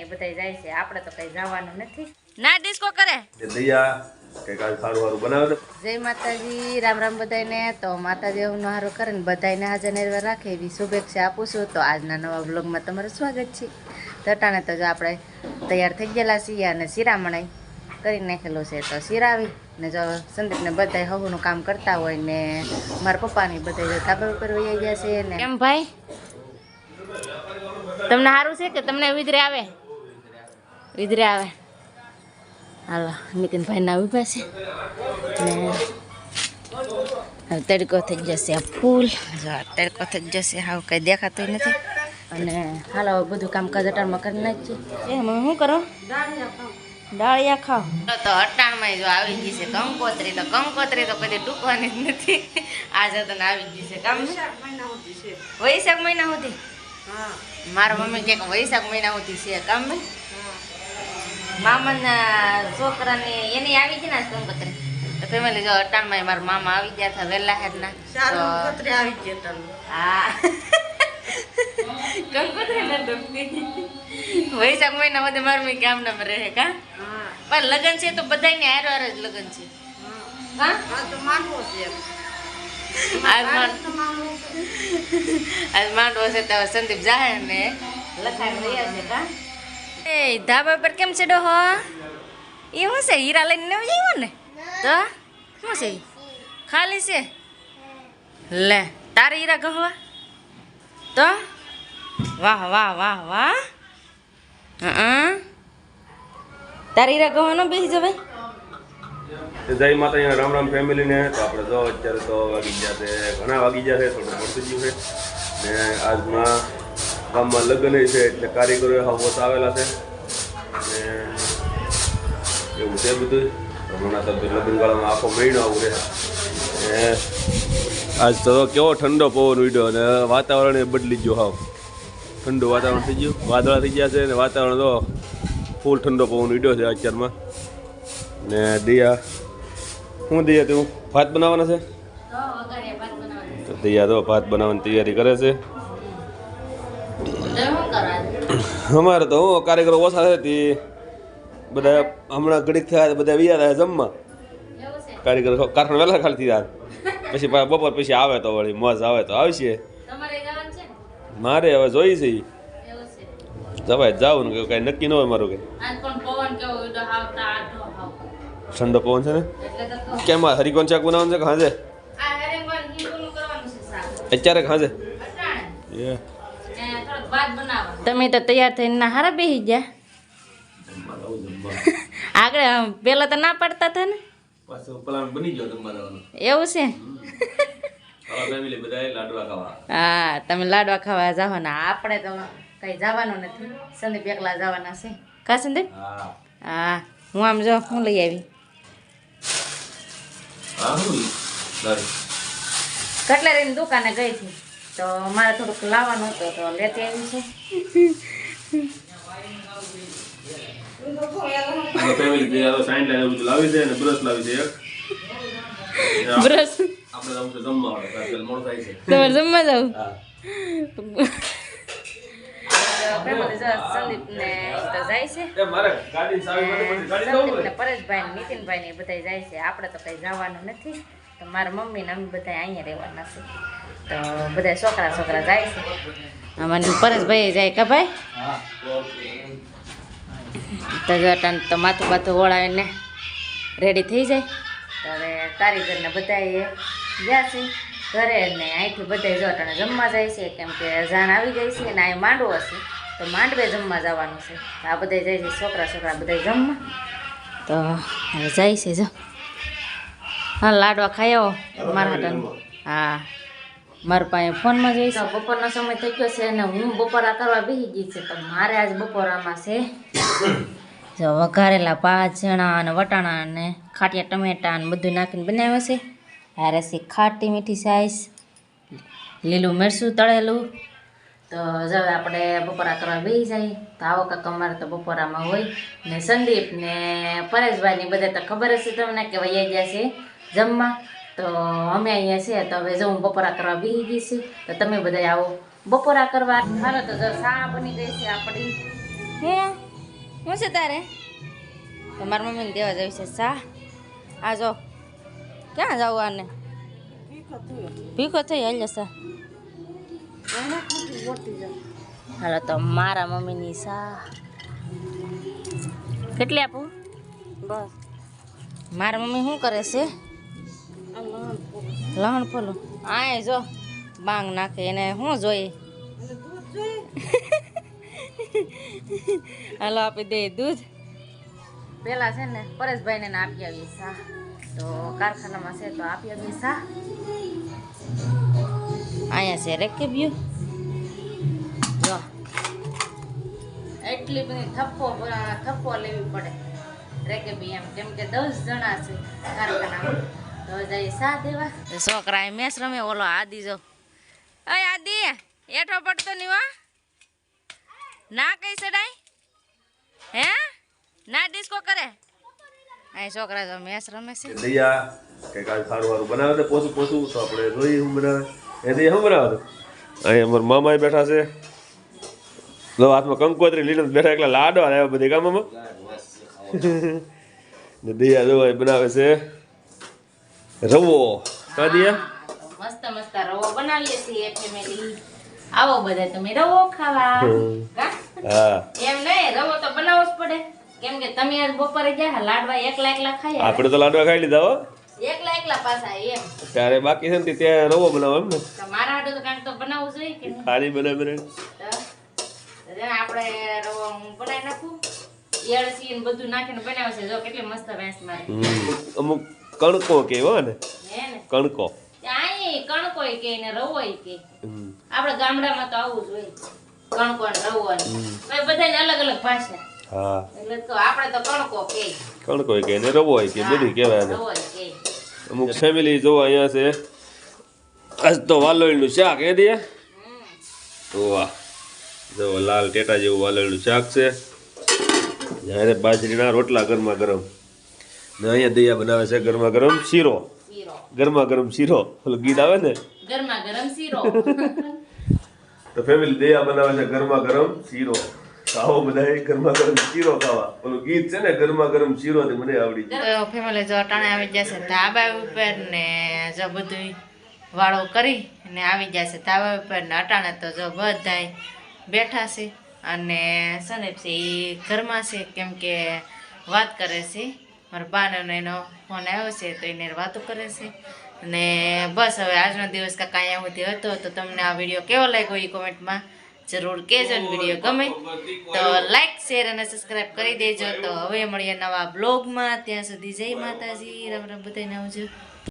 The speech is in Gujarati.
એ બધા જાય છે. આપણે તો કઈ જવાનું નથી. ના ડિસ્કો કરે? તે દયા કે કાલ સારું સારું બનાવે જય માતાજી રામ રામ બધાને તો માતાજી હું હારું કરે ને બધાને હાજર નિર્ભર રાખે એવી શુભેચ્છા આપું છું. તો આજના નવા બ્લોગમાં તમારું સ્વાગત છે. તટાણે તો જો આપણે તૈયાર થઈ ગયેલા છીએ અને શિરામણાઈ કરી નાખેલું છે. તો શિરાવી ને જો સંદીપને બધા હવનું કામ કરતા હોય ને મારા પપ્પાની બધા ધાબા ઉપર વહી ગયા છે ને. કેમ ભાઈ? તમને સારું છે કે તમને વિધરે આવે? વિધરે આવે હાલો નીતિનભાઈ ના ઊભા છે ને હવે તડકો થઈ જશે આ ફૂલ તડકો થઈ જશે હાવ કંઈ દેખાતું નથી અને હાલો બધું કામકાજ અટાણમાં કરી નાખીએ એ મમ્મી શું કરો ડાળિયા ખાવ તો અટાણમાં જો આવી ગઈ છે કંકોત્રી તો કંકોત્રી તો કદી ટૂંકવાની જ નથી આજે તો આવી ગઈ છે કામ વૈશાખ મહિના સુધી મારા મમ્મી કે વૈશાખ મહિના સુધી છે કામ ભાઈ મામાના છોકરાની એની આવી ગઈ ને તો ફેમિલી જો અટાણમાં મારા મામા આવી ગયા હતા વહેલા હેરના તો આવી ગયા ના ડૂબતી વૈશાખ મહિના બધે મારું મેં ગામ નામ રહે કા? પણ લગ્ન છે તો બધાને હારો હારો જ લગ્ન છે. હા. આજ માંડ આજ માંડવો છે. તો સંદીપ જાહે ને લખાણ રહ્યા છે કા? એ ધાબા પર કેમ છે ડોહો એ શું છે હીરા લઈને ન આવ્યો ને તો શું છે ખાલી છે લે તારે હીરા ગહવા તો વાહ વાહ વાહ વાહ હં તારે હીરા ગહવાનો બેસી જવાય તે જય માતા અહીંયા રામ રામ ફેમિલીને તો આપણે જો અત્યારે તો વાગી ગયા છે ઘણા વાગી ગયા છે થોડું પડતું ગયું છે. ને આજમાં ગામમાં લગ્ન છે એટલે કારીગરો હાવ આવેલા છે. ને એવું છે બધું. હમણાં તો લગ્ન ગાળામાં આખો મહિનો આવું રહે. આજ તો કેવો ઠંડો પવન ઉડ્યો અને વાતાવરણ એ બદલી ગયું હાવ. ઠંડુ વાતાવરણ થઈ ગયું. વાદળા થઈ ગયા છે અને વાતાવરણ તો ફૂલ ઠંડો પવન ઉડ્યો છે અત્યારમાં. ને દિયા શું દિયા તું? ભાત બનાવવાના છે? તો દિયા તો ભાત બનાવવાની તૈયારી કરે છે. અમારે તો હું કાર્યક્રમ ઓછા થતી બધા હમણાં ઘડીક થયા બધા વિયા રહ્યા જમવા. કાર્યક્રમ કારખાના વહેલા ખાલી થયા. પછી બપોર પછી આવે તો વળી મોજ આવે તો આવશે. મારે હવે જોઈ છે. જવાય જાવું ને કાંઈ નક્કી ન હોય મારું કંઈ. ઠંડો પવન છે ને. કેમ હરિકોન શાક બનાવવાનું છે કે હાજે? ખાંજે અત્યારે હાજે? તમે તો તૈયાર થઈને ના હારા બેસી ગયા. આગળ પેલા તો ના પાડતા હતા ને? એવું છે? હા તમે લાડવા ખાવા જવાના આપણે તો કઈ જવાનું નથી. સંદીપ એકલા જવાના છે. કા સંદીપ હા. હા આમ જો હું લઈ આવી. કટલરીની દુકાને ગઈ હતી. તો મારે થોડુંક લાવવાનું હતું તો લેતી આવી છે. પરેશભાઈ નીતિનભાઈ ને બધા જાય છે. આપણે તો કઈ જવાનું નથી. તો મારા મમ્મી ને અમે બધા અહીંયા રહેવાના છે. તો બધા છોકરા છોકરા જાય છે. અમારે પરેશભાઈ જાય કે ભાઈ? તો જો તો માથું બાથું ઓળાવીને રેડી થઈ જાય. તો હવે કારીગરને બધા ગયા છે. ઘરે ને અહીંથી બધા જો અટાણે જમવા જાય છે. કેમ કે જાન આવી ગઈ છે ને અહીં માંડવો હશે તો માંડવે જમવા જવાનું છે. આ બધા જાય છે, છોકરા છોકરા બધા જમવા. તો હવે જાય છે જો. હા લાડવા ખાઈ આવો મારા હાટાનું હા. મારા પાસે ફોનમાં જઈશ. બપોરનો સમય થઈ ગયો છે અને હું બપોરા કરવા બેસી ગઈ છે તો મારે આજ બપોરામાં છે જો વઘારેલા પાંચ ચણા અને વટાણા અને ખાટિયા ટમેટા અને બધું નાખીને બનાવ્યો છે. આ છે ખાટી મીઠી સાઈઝ લીલું મરચું તળેલું. તો જો હવે આપણે બપોરા કરવા બેસી જાય. તો આવો કાંક અમારે તો બપોરામાં હોય. ને સંદીપ ને પરેશભાઈની બધા તો ખબર હશે તમને કે વૈયા ગયા છે. જમવા. તો અમે અહીંયા છીએ તો હવે જો હું બપોરા કરવા બેસી ગઈ છે તો તમે બધા આવો. બપોરા કરવા. હાલો તો જો સા બની ગઈ છે આપણી. હે? શું છે તારે? તો મારી મમ્મીને દેવા જવી છે સા આ જો ક્યાં જાવ આને? ભીખો થઈ હાલ સા. હાલો તો મારા મમ્મીની સા કેટલી આપું? બસ. મારા મમ્મી શું કરે છે? લહણ ફોલું આ જો, બાંગ નાખે, એને શું જોઈએ? હાલો, આપી દે દૂધ. પેલા છે ને, પરેશભાઈને આપી આવીએ સા. તો કારખાનામાં છે, તો આપી આવી સા. અહીંયા છે રેકેબ્યુ. જો. એટલી બધી થપ્પો થપ્પો લેવી પડે. રેકેબી એમ, કેમ કે દસ જણા છે કારખાનામાં. છોકરા એ મેસ રમે ઓલો આદિ જો. અય આદિ એઠો પડતો ની વા ના કઈ સડાય હે? ના ડિસ્કો કરે? અહીં છોકરા તો મેસ રમે છે. દૈયા કંઈક આજ સારું સારું બનાવે છે પોસું પોસું તો આપણે બનાવે. એ બનાવે અહીં અમારા મામા બેઠા છે. હાથમાં કંકોત્રી લીધો બેઠા એકલા લાડવા આવ્યા બધી કામ મામા ને દૈયા જો બનાવે છે. રવો. કા મસ્ત મસ્ત રવો બનાવીએ છીએ ફેમિલી આવો બધા તમે રવો ખાવા. હા? એમ નહીં રવો તો બનાવવો જ પડે. કેમ કે તમે આજ બપોરે ગયા લાડવા એકલા એકલા ખાયા. આપણે તો લાડવા ખાઈ લીધા હો. એકલા એકલા પાછા એમ. ત્યારે બાકી છે ને ત્યાં રવો બનાવો એમ ને. મારા હાટુ તો કાંઈક તો બનાવવું જોઈએ કે ખાલી બનાવી જેને આપણે રવો હું બનાવી નાખું? એળસી ને બધું નાખીને બનાવે છે. જો કેટલી મસ્ત વેસ મારી. અમુક કણકો કેવો ને? કણકો. કણકો કે ને રવોય કે. આપણે ગામડામાં તો આવું જ હોય. કણકો ને રવો ને. બધાને અલગ અલગ ભાષા. હા. એટલે તો આપણે તો કણકો કે. કણકો કે ને રવો કે બધું કહેવાય ને અમુક ફેમિલી જો અહીંયા છે આજ તો વાલોળનું શાક એ દે. વાહ. જો લાલ ટેટા જેવું વાલોળનું શાક છે. જ્યારે બાજરીના રોટલા ગરમા ગરમ. ને અહીંયા દૈયા બનાવે છે ગરમા ગરમ શીરો. ગરમા ગરમ શીરો. ઓલો ગીત આવે ને? ગરમા ગરમ શીરો. તો ફેમિલી દયા બનાવે છે ગરમા ગરમ શીરો. ખાવો બધા ગરમા ગરમ શીરો ખાવા. ઓલું ગીત છે ને ગરમા ગરમ શીરો થી મને આવડી ગયું. ફેમિલી જો અટાણે આવી જશે ધાબા ઉપર ને જો બધું વાળો કરી ને આવી જશે ધાબા ઉપર ને અટાણે તો જો બધા બેઠા છે. અને છે? એ ઘરમાં છે કેમ કે વાત કરે છે મારા બાનો એનો ફોન આવ્યો છે તો એને વાતો કરે છે. અને બસ હવે આજનો દિવસ કાંઈ અહીંયા સુધી હતો તો તમને આ વીડિયો કેવો લાગ્યો એ કોમેન્ટમાં જરૂર કહેજો વીડિયો ગમે તો લાઈક, શેર અને સબસ્ક્રાઈબ કરી દેજો. તો હવે મળીએ નવા બ્લોગમાં. ત્યાં સુધી જય માતાજી. રામ રામ, બધાને આવજો.